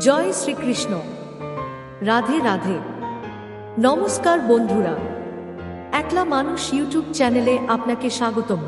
জয় শ্রীকৃষ্ণ। রাধে রাধে। নমস্কার বন্ধুরা। একলা মানুষ ইউটিউব চ্যানেলে আপনাকে স্বাগতম।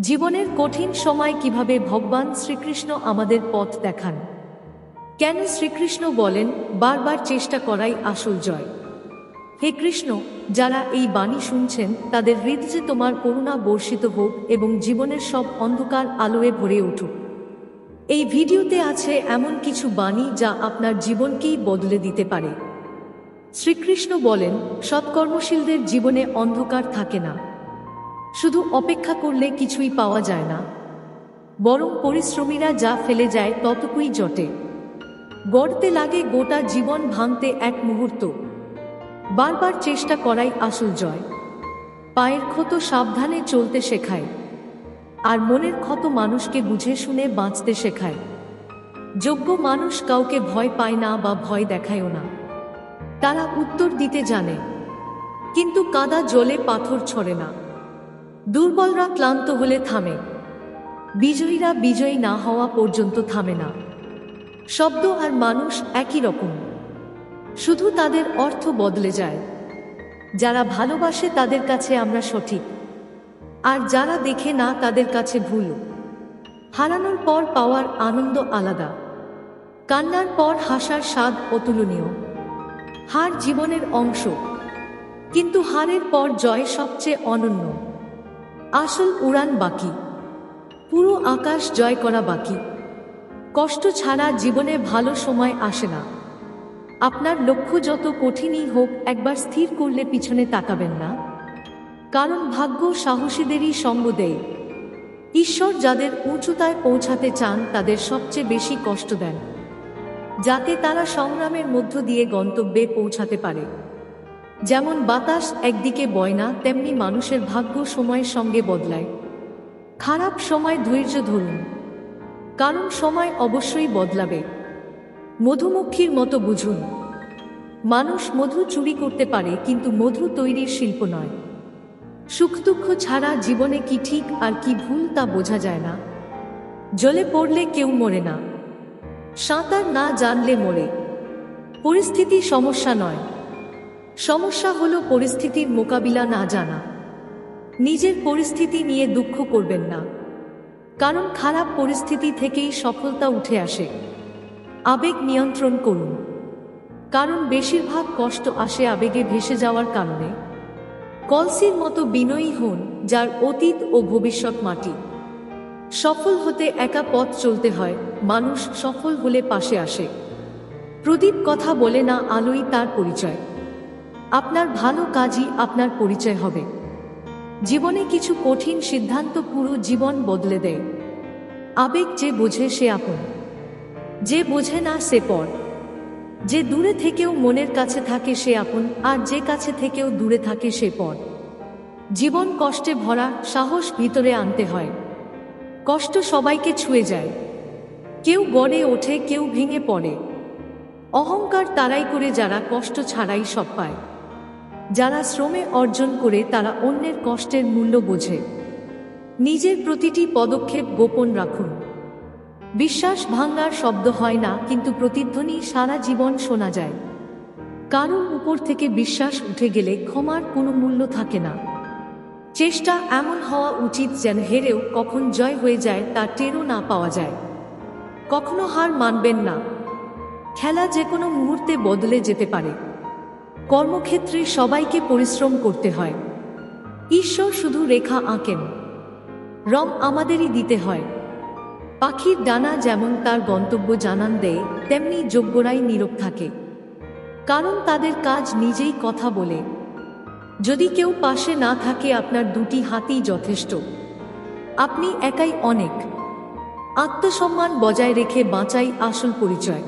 জীবনের কঠিন সময় কীভাবে ভগবান শ্রীকৃষ্ণ আমাদের পথ দেখান? কেন শ্রীকৃষ্ণ বলেন, বারবার চেষ্টা করাই আসল জয়? হে কৃষ্ণ, যারা এই বাণী শুনছেন, তাদের হৃদয়ে তোমার করুণা বর্ষিত হোক এবং জীবনের সব অন্ধকার আলোয় ভরে উঠুক। এই ভিডিওতে আছে এমন কিছু বাণী যা আপনার জীবনকেই বদলে দিতে পারে। শ্রীকৃষ্ণ বলেন, সৎকর্মশীলদের জীবনে অন্ধকার থাকে না। শুধু অপেক্ষা করলে কিছুই পাওয়া যায় না। বরং পরিশ্রমীরা যা ফেলে যায় ততটুকুই জটে। গড়তে লাগে গোটা জীবন ভাঙতে এক মুহূর্ত। বারবার চেষ্টা করাই আসল জয়। পায়ের ক্ষত সাবধানে চলতে শেখায়। আর মনের ক্ষত মানুষকে বুঝে শুনে বাঁচতে শেখায়। যোগ্য মানুষ কাউকে ভয় পায় না বা ভয় দেখায়ও না। তারা উত্তর দিতে জানে, কিন্তু কাদা জলে পাথর ছড়ে না। দুর্বলরা ক্লান্ত হলে থামে, বিজয়ীরা বিজয়ী না হওয়া পর্যন্ত থামে না। শব্দ আর মানুষ একই রকম। শুধু তাদের অর্থ বদলে যায়। যারা ভালোবাসে তাদের কাছে আমরা সঠিক। আর যারা দেখে না তাদের কাছে ভুল হারানোর পর পাওয়ার আনন্দ আলাদা। কান্নার পর হাসার স্বাদ অতুলনীয়। হার জীবনের অংশ। কিন্তু হারের পর জয় সবচেয়ে অনন্য। আসল উড়ান বাকি। পুরো আকাশ জয় করা বাকি। কষ্ট ছাড়া জীবনে ভালো সময় আসে না। আপনার লক্ষ্য যত কঠিনই হোক একবার স্থির করলে পিছনে তাকাবেন না। কারণ ভাগ্য সাহসীদেরই সঙ্গ দেয় ঈশ্বর যাদের উঁচুতায় পৌঁছাতে চান, তাদের সবচেয়ে বেশি কষ্ট দেন, যাতে তারা সংগ্রামের মধ্য দিয়ে গন্তব্যে পৌঁছাতে পারে। যেমন বাতাস একদিকে বয় না, তেমনি মানুষের ভাগ্য সময়ের সঙ্গে বদলায়। খারাপ সময় ধৈর্য ধরুন, কারণ সময় অবশ্যই বদলাবে। মধুমক্ষীর মতো বুঝুন, মানুষ মধু চুরি করতে পারে, কিন্তু মধু তৈরির শিল্প নয়। সুখ দুঃখ ছাড়া জীবনে কি ঠিক আর কি ভুল তা বোঝা যায় না। জলে পড়লে কেউ মরে না। সাঁতার না জানলে মরে। পরিস্থিতি সমস্যা নয়। সমস্যা হলো পরিস্থিতির মোকাবিলা না জানা। নিজের পরিস্থিতি নিয়ে দুঃখ করবেন না। কারণ খারাপ পরিস্থিতি থেকেই সফলতা উঠে আসে। আবেগ নিয়ন্ত্রণ করুন। কারণ বেশিরভাগ কষ্ট আসে আবেগে ভেসে যাওয়ার কারণে। কলসির মতো বিনয়ী হন যার অতীত ও ভবিষ্যৎ মাটি। সফল হতে একা পথ চলতে হয়, মানুষ সফল হলে পাশে আসে। প্রদীপ কথা বলে না আলোই তার পরিচয়। আপনার ভালো কাজই আপনার পরিচয় হবে। জীবনে কিছু কঠিন সিদ্ধান্ত পুরো জীবন বদলে দেয়। আবেগ যে বোঝে সে আপন। যে বোঝে না সে পর। যে দূরে থেকেও মনের কাছে থাকে সে আপন, আর যে কাছে থেকেও দূরে থাকে সে পর। জীবন কষ্টে ভরা, সাহস ভিতরে আনতে হয়। কষ্ট সবাইকে ছুঁয়ে যায়। কেউ গড়ে ওঠে, কেউ ভেঙে পড়ে। অহংকার তারাই করে যারা কষ্ট ছাড়াই সব পায়। যারা শ্রমে অর্জন করে, তারা অন্যের কষ্টের মূল্য বোঝে। নিজের প্রতিটি পদক্ষেপ গোপন রাখুন। বিশ্বাস ভাঙ্গার শব্দ হয় না, কিন্তু প্রতিধ্বনি সারা জীবন শোনা যায়। কারণ উপর থেকে বিশ্বাস উঠে গেলে ক্ষমার কোনো মূল্য থাকে না। চেষ্টা এমন হওয়া উচিত যেন হেরেও কখন জয় হয়ে যায় তা টেরও না পাওয়া যায়। কখনো হার মানবেন না। খেলা যে কোনো মুহূর্তে বদলে যেতে পারে। কর্মক্ষেত্রে সবাইকে পরিশ্রম করতে হয়। ঈশ্বর শুধু রেখা আঁকেন। রং আমাদেরই দিতে হয়। পাখির ডানা যেমন তার গন্তব্য জানান দেয়, তেমনি যোগ্যরাই নীরব থাকে। কারণ তাদের কাজ নিজেই কথা বলে। যদি কেউ পাশে না থাকে, আপনার দুটি হাতই যথেষ্ট। আপনি একাই অনেক। আত্মসম্মান বজায় রেখে বাঁচাই আসল পরিচয়।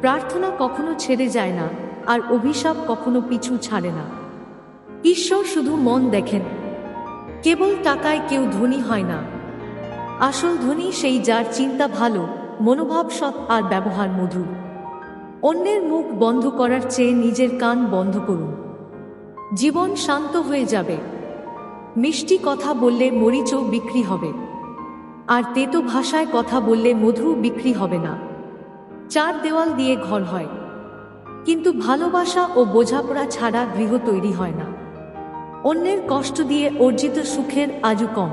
প্রার্থনা কখনো ছেড়ে যায় না, আর অভিশাপ কখনো পিছু ছাড়ে না। ঈশ্বর শুধু মন দেখেন। কেবল টাকায় কেউ ধনী হয় না। আসল ধনী সেই যার চিন্তা ভালো, মনোভাব সৎ আর ব্যবহার মধুর। অন্যের মুখ বন্ধ করার চেয়ে নিজের কান বন্ধ করুন। জীবন শান্ত হয়ে যাবে। মিষ্টি কথা বললে মরিচও বিক্রি হবে। আর তেতো ভাষায় কথা বললে মধু বিক্রি হবে না। চার দেওয়াল দিয়ে ঘর হয়। কিন্তু ভালোবাসা ও বোঝাপড়া ছাড়া গৃহ তৈরি হয় না। অন্যের কষ্ট দিয়ে অর্জিত সুখের আজও কম।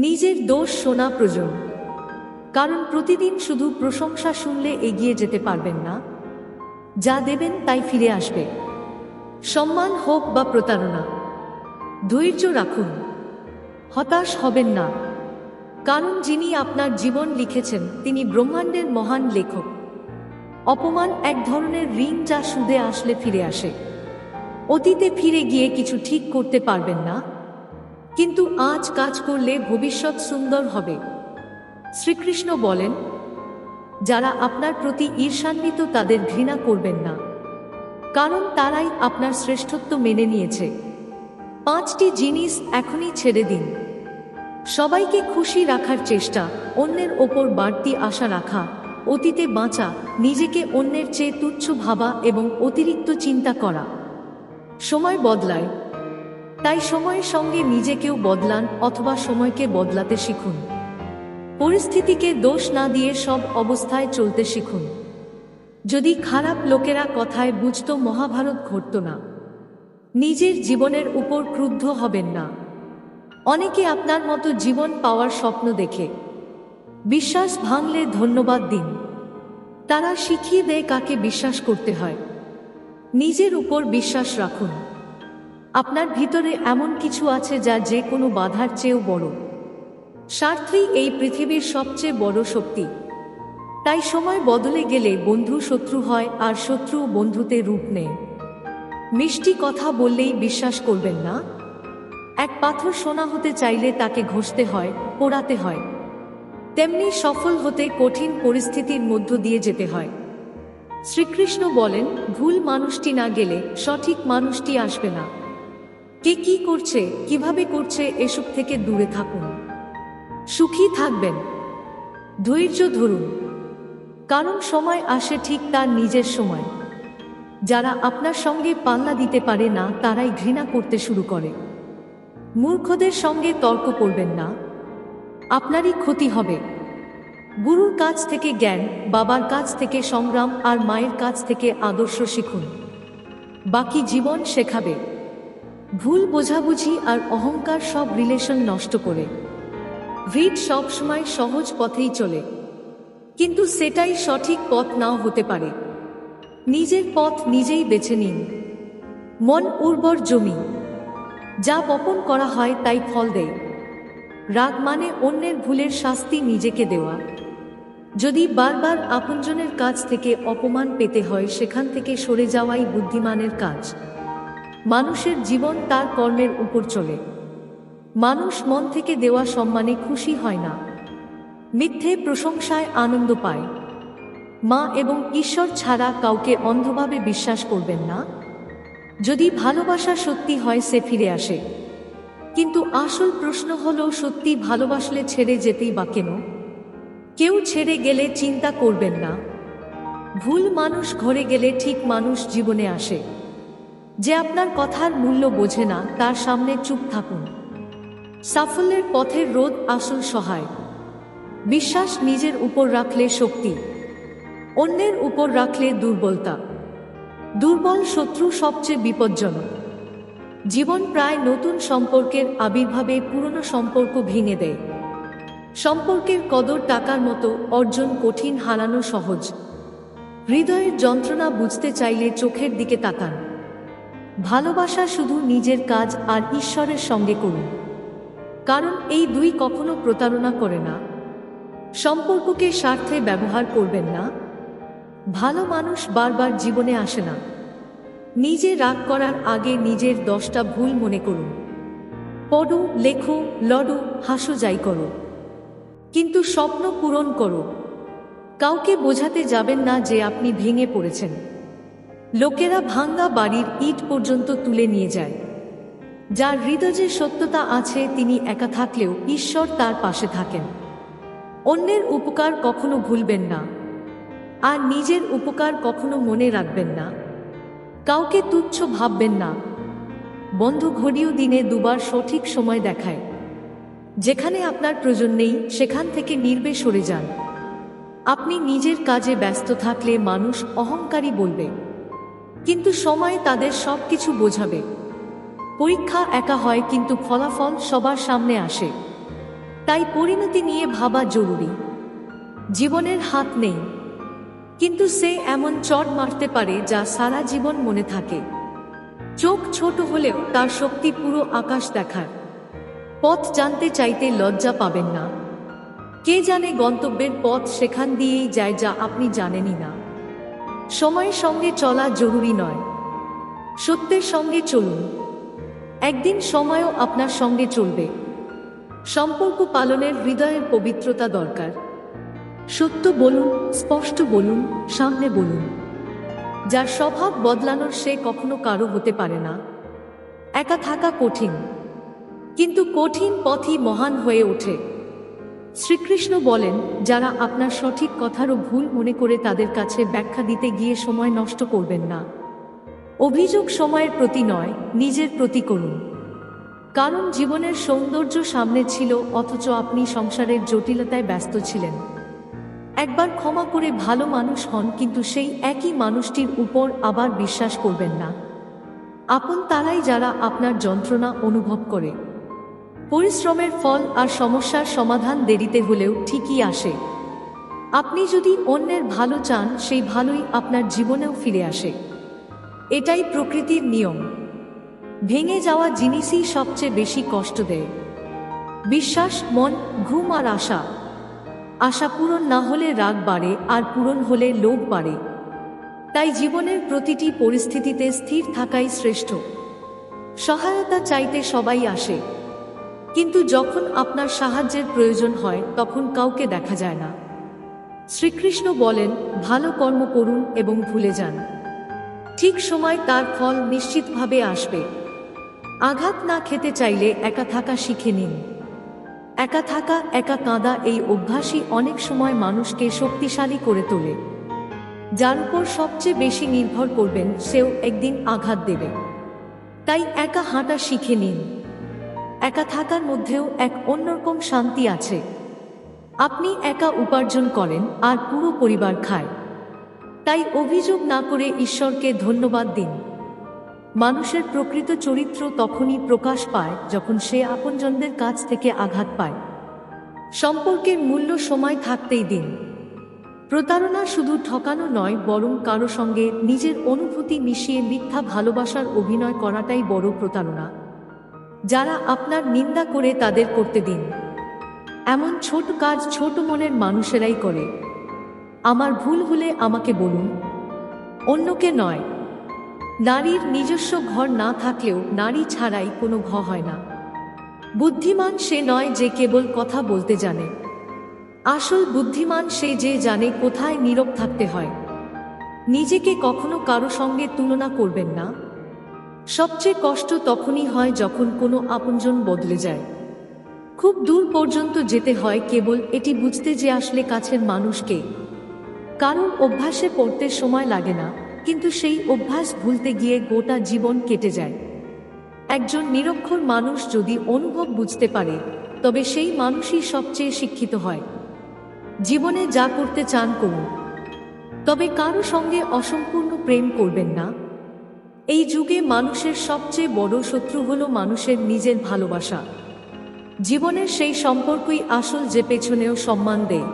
নিজের দোষ শোনা প্রয়োজন। কারণ প্রতিদিন শুধু প্রশংসা শুনলে এগিয়ে যেতে পারবেন না। যা দেবেন তাই ফিরে আসবে। সম্মান হোক বা প্রতারণা, ধৈর্য রাখুন। হতাশ হবেন না। কারণ যিনি আপনার জীবন লিখেছেন, তিনি ব্রহ্মাণ্ডের মহান লেখক। অপমান এক ধরনের ঋণ যা সুদে আসলে ফিরে আসে। অতীতে ফিরে গিয়ে কিছু ঠিক করতে পারবেন না। কিন্তু আজ কাজ করলে ভবিষ্যৎ সুন্দর হবে। শ্রীকৃষ্ণ বলেন, যারা আপনার প্রতি ঈর্ষান্বিত তাদের ঘৃণা করবেন না, কারণ তারাই আপনার শ্রেষ্ঠত্ব মেনে নিয়েছে। পাঁচটি জিনিস এখনই ছেড়ে দিন। সবাইকে খুশি রাখার চেষ্টা, অন্যের ওপর বাড়তি আশা রাখা, অতীতে বাঁচা, নিজেকে অন্যের চেয়ে তুচ্ছ ভাবা এবং অতিরিক্ত চিন্তা করা। সময় বদলায় তাই সময়ের সঙ্গে নিজেকেও বদলান অথবা সময়কে বদলাতে শিখুন। পরিস্থিতিকে দোষ না দিয়ে সব অবস্থায় চলতে শিখুন। যদি খারাপ লোকেরা কথায় বুঝত মহাভারত ঘটত না, নিজের জীবনের উপর ক্রুদ্ধ হবেন না। অনেকে আপনার মতো জীবন পাওয়ার স্বপ্ন দেখে। বিশ্বাস ভাঙলে ধন্যবাদ দিন। তারা শিখিয়ে দেয় কাকে বিশ্বাস করতে হয়। নিজের উপর বিশ্বাস রাখুন। আপনার ভিতরে এমন কিছু আছে যা যে কোনো বাধার চেয়েও বড়। স্বার্থই এই পৃথিবীর সবচেয়ে বড় শক্তি। তাই সময় বদলে গেলে বন্ধু শত্রু হয় আর শত্রু বন্ধুতে রূপ নেয়। মিষ্টি কথা বললেই বিশ্বাস করবেন না? এক পাথর সোনা হতে চাইলে তাকে ঘষতে হয়, পোড়াতে হয়। তেমনি সফল হতে কঠিন পরিস্থিতির মধ্য দিয়ে যেতে হয়। শ্রীকৃষ্ণ বলেন, ভুল মানুষটি না গেলে সঠিক মানুষটি আসবে না। কে কি করছে, কীভাবে করছে, এসব থেকে দূরে থাকুন। সুখী থাকবেন। ধৈর্য ধরুন। কারণ সময় আসে ঠিক তার নিজের সময়। যারা আপনার সঙ্গে পাল্লা দিতে পারে না, তারাই ঘৃণা করতে শুরু করে। মূর্খদের সঙ্গে তর্ক করবেন না। আপনারই ক্ষতি হবে। গুরুর কাছ থেকে জ্ঞান, বাবার কাছ থেকে সংগ্রাম আর মায়ের কাছ থেকে আদর্শ শিখুন। বাকি জীবন শেখাবে। ভুল বোঝাবুঝি আর অহংকার সব রিলেশন নষ্ট করে। ভিড সবসময় সহজ পথেই চলে। কিন্তু সেটাই সঠিক পথ নাও হতে পারে। নিজের পথ নিজেই বেছে নিন। মন উর্বর জমি। যা বপন করা হয় তাই ফল দেয়। রাগ মানে অন্যের ভুলের শাস্তি নিজেকে দেওয়া। যদি বারবার আপনজনের কাছ থেকে অপমান পেতে হয়, সেখান থেকে সরে যাওয়াই বুদ্ধিমানের কাজ। মানুষের জীবন তার কর্মের উপর চলে। মানুষ মন থেকে দেওয়া সম্মানে খুশি হয় না। মিথ্যে প্রশংসায় আনন্দ পায়। মা এবং ঈশ্বর ছাড়া কাউকে অন্ধভাবে বিশ্বাস করবেন না। যদি ভালোবাসা সত্যি হয়, সে ফিরে আসে। কিন্তু আসল প্রশ্ন হল, সত্যি ভালোবাসলে ছেড়ে যেতেই বা কেন? কেউ ছেড়ে গেলে চিন্তা করবেন না। ভুল মানুষ ঘরে গেলে ঠিক মানুষ জীবনে আসে। যে আপনার কথার মূল্য বোঝে না, তার সামনে চুপ থাকুন। সাফল্যের পথের রোদ আসল সহায়। বিশ্বাস নিজের উপর রাখলে শক্তি, অন্যের উপর রাখলে দুর্বলতা। দুর্বল শত্রু সবচেয়ে বিপজ্জনক। জীবন প্রায় নতুন সম্পর্কের আবির্ভাবে পুরনো সম্পর্ক ভেঙে দেয়। সম্পর্কের কদর টাকার মতো অর্জন কঠিন হারানো সহজ। হৃদয়ের যন্ত্রণা বুঝতে চাইলে চোখের দিকে তাকান। ভালোবাসা শুধু নিজের কাজ আর ঈশ্বরের সঙ্গে করুন। কারণ এই দুই কখনো প্রতারণা করে না। সম্পর্ককে স্বার্থে ব্যবহার করবেন না। ভালো মানুষ বারবার জীবনে আসে না। নিজে রাগ করার আগে নিজের দশটা ভুল মনে করুন। পড়ো, লেখো, লড়ো, হাসো যাই করো। কিন্তু স্বপ্ন পূরণ করো। কাউকে বোঝাতে যাবেন না যে আপনি ভেঙে পড়েছেন। লোকেরা ভাঙ্গা বাড়ির ইট পর্যন্ত তুলে নিয়ে যায়। যার হৃদয়ে সত্যতা আছে, তিনি একা থাকলেও ঈশ্বর তার পাশে থাকেন। অন্যের উপকার কখনো ভুলবেন না, আর নিজের উপকার কখনো মনে রাখবেন না। কাউকে তুচ্ছ ভাববেন না। বন্ধু ঘড়িও দিনে দুবার সঠিক সময় দেখায়। যেখানে আপনার প্রয়োজন নেই, সেখান থেকে নির্বে সরে যান। আপনি নিজের কাজে ব্যস্ত থাকলে মানুষ অহংকারী বলবে। কিন্তু সময় তাদের সব কিছু বোঝাবে। পরীক্ষা একা হয় কিন্তু ফলাফল সবার সামনে আসে। তাই পরিণতি নিয়ে ভাবা জরুরি। জীবনের হাত নেই। কিন্তু সে এমন চট মারতে পারে যা সারা জীবন মনে থাকে। চোখ ছোট হলেও তার শক্তি পুরো আকাশ দেখার। পথ জানতে চাইতে লজ্জা পাবেন না। কে জানে গন্তব্যের পথ সেখান দিয়েই যায় যা আপনি জানেনই না। সময়ের সঙ্গে চলা জরুরি নয়। সত্যের সঙ্গে চলুন। একদিন সময়ও আপনার সঙ্গে চলবে। সম্পর্ক পালনের হৃদয়ের পবিত্রতা দরকার। সত্য বলুন, স্পষ্ট বলুন, সামনে বলুন। যার স্বভাব বদলানোর সে কখনো কারও হতে পারে না। একা থাকা কঠিন। কিন্তু কঠিন পথই মহান হয়ে ওঠে। শ্রীকৃষ্ণ বলেন, যারা আপনার সঠিক কথারও ভুল মনে করে তাদের কাছে ব্যাখ্যা দিতে গিয়ে সময় নষ্ট করবেন না। অভিযোগ সময়ের প্রতি নয়, নিজের প্রতি করুন। কারণ জীবনের সৌন্দর্য সামনে ছিল, অথচ আপনি সংসারের জটিলতায় ব্যস্ত ছিলেন। একবার ক্ষমা করে ভালো মানুষ হন, কিন্তু সেই একই মানুষটির উপর আবার বিশ্বাস করবেন না। আপন তারাই যারা আপনার যন্ত্রণা অনুভব করে। পরিশ্রমের ফল আর সমস্যার সমাধান দেরিতে হলেও ঠিকই আসে। আপনি যদি অন্যের ভালো চান, সেই ভালোই আপনার জীবনেও ফিরে আসে। এটাই প্রকৃতির নিয়ম। ভেঙে যাওয়া জিনিসই সবচেয়ে বেশি কষ্ট দেয়। বিশ্বাস, মন, ঘুম আর আশা। আশা পূরণ না হলে রাগ বাড়ে আর পূরণ হলে লোভ বাড়ে। তাই জীবনের প্রতিটি পরিস্থিতিতে স্থির থাকাই শ্রেষ্ঠ। সহায়তা চাইতে সবাই আসে। কিন্তু যখন আপনার সাহায্যের প্রয়োজন হয়, তখন কাউকে দেখা যায় না। শ্রীকৃষ্ণ বলেন, ভালো কর্ম করুন এবং ভুলে যান। ঠিক সময় তার ফল নিশ্চিতভাবে আসবে। আঘাত না খেতে চাইলে একা থাকা শিখে নিন। একা থাকা, একা কাঁদা এই অভ্যাসই অনেক সময় মানুষকে শক্তিশালী করে তোলে। যার উপর সবচেয়ে বেশি নির্ভর করবেন, সেও একদিন আঘাত দেবে। তাই একা হাঁটা শিখে নিন। একা থাকার মধ্যেও এক অন্যরকম শান্তি আছে। আপনি একা উপার্জন করেন আর পুরো পরিবার খায়। তাই অভিযোগ না করে ঈশ্বরকে ধন্যবাদ দিন। মানুষের প্রকৃত চরিত্র তখনই প্রকাশ পায় যখন সে আপনজনদের কাছ থেকে আঘাত পায়। সম্পর্কের মূল্য সময় থাকতেই দিন। প্রতারণা শুধু ঠকানো নয়, বরং কারও সঙ্গে নিজের অনুভূতি মিশিয়ে মিথ্যা ভালোবাসার অভিনয় করাটাই বড় প্রতারণা। যারা আপনার নিন্দা করে তাদের করতে দিন। এমন ছোট কাজ ছোট মনের মানুষেরাই করে। আমার ভুল হলে আমাকে বলুন। অন্যকে নয়। নারীর নিজস্ব ঘর না থাকলেও নারী ছাড়াই কোনো ঘ হয় না। বুদ্ধিমান সে নয় যে কেবল কথা বলতে জানে। আসল বুদ্ধিমান সে যে জানে কোথায় নীরব থাকতে হয়। নিজেকে কখনো কারও সঙ্গে তুলনা করবেন না। সবচেয়ে কষ্ট তখনই হয় যখন কোনো আপনজন বদলে যায়। খুব দূর পর্যন্ত যেতে হয় কেবল এটি বুঝতে যে আসলে কাছের মানুষকে। কারণ অভ্যাসে পড়তে সময় লাগে না, কিন্তু সেই অভ্যাস ভুলতে গিয়ে গোটা জীবন কেটে যায়। একজন নিরক্ষর মানুষ যদি অনুভব বুঝতে পারে, তবে সেই মানুষই সবচেয়ে শিক্ষিত হয়। জীবনে যা করতে চান করুন। তবে কারও সঙ্গে অসম্পূর্ণ প্রেম করবেন না এই যুগে মানুষের সবচেয়ে বড় শত্রু হলো মানুষের নিজের ভালোবাসা। জীবনের সেই সম্পর্কই আসল যে পেছনেও সম্মান দেয়।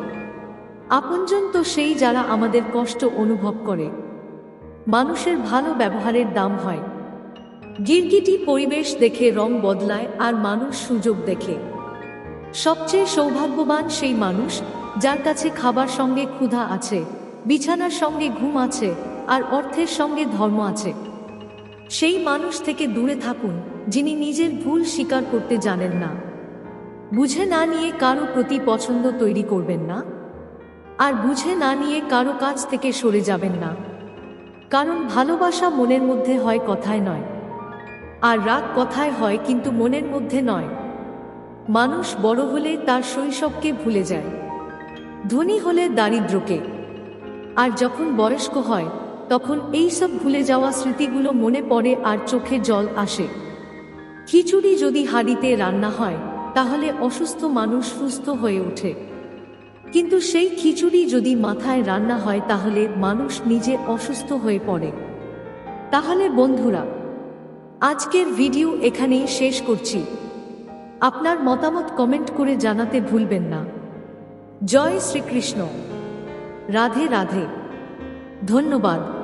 আপনজন তো সেই যারা আমাদের কষ্ট অনুভব করে। মানুষের ভালো ব্যবহারের দাম হয়। গিরগিটি পরিবেশ দেখে রং বদলায় আর মানুষ সুযোগ দেখে। সবচেয়ে সৌভাগ্যবান সেই মানুষ যার কাছে খাবার সঙ্গে ক্ষুধা আছে, বিছানার সঙ্গে ঘুম আছে আর অর্থের সঙ্গে ধর্ম আছে। সেই মানুষ থেকে দূরে থাকুন, যিনি নিজের ভুল স্বীকার করতে জানেন না। বুঝে না নিয়ে কারও প্রতি পছন্দ তৈরি করবেন না। আর বুঝে না নিয়ে কারও কাছ থেকে সরে যাবেন না। কারণ ভালোবাসা মনের মধ্যে হয় কথায় নয়। আর রাগ কথায় হয় কিন্তু মনের মধ্যে নয়। মানুষ বড় হলে তার শৈশবকে ভুলে যায়। ধনী হলে দারিদ্রকে আর যখন বয়স্ক হয় তখন এই সব ভুলে যাওয়া স্মৃতিগুলো মনে পড়ে আর চোখে জল আসে। খিচুড়ি যদি হাঁড়িতে রান্না হয়, তাহলে অসুস্থ মানুষ সুস্থ হয়ে ওঠে। কিন্তু সেই খিচুড়ি যদি মাথায় রান্না হয়, তাহলে মানুষ নিজে অসুস্থ হয়ে পড়ে। তাহলে বন্ধুরা, আজকের ভিডিও এখানেই শেষ করছি। আপনার মতামত কমেন্ট করে জানাতে ভুলবেন না। জয় শ্রীকৃষ্ণ। রাধে রাধে। ধন্যবাদ।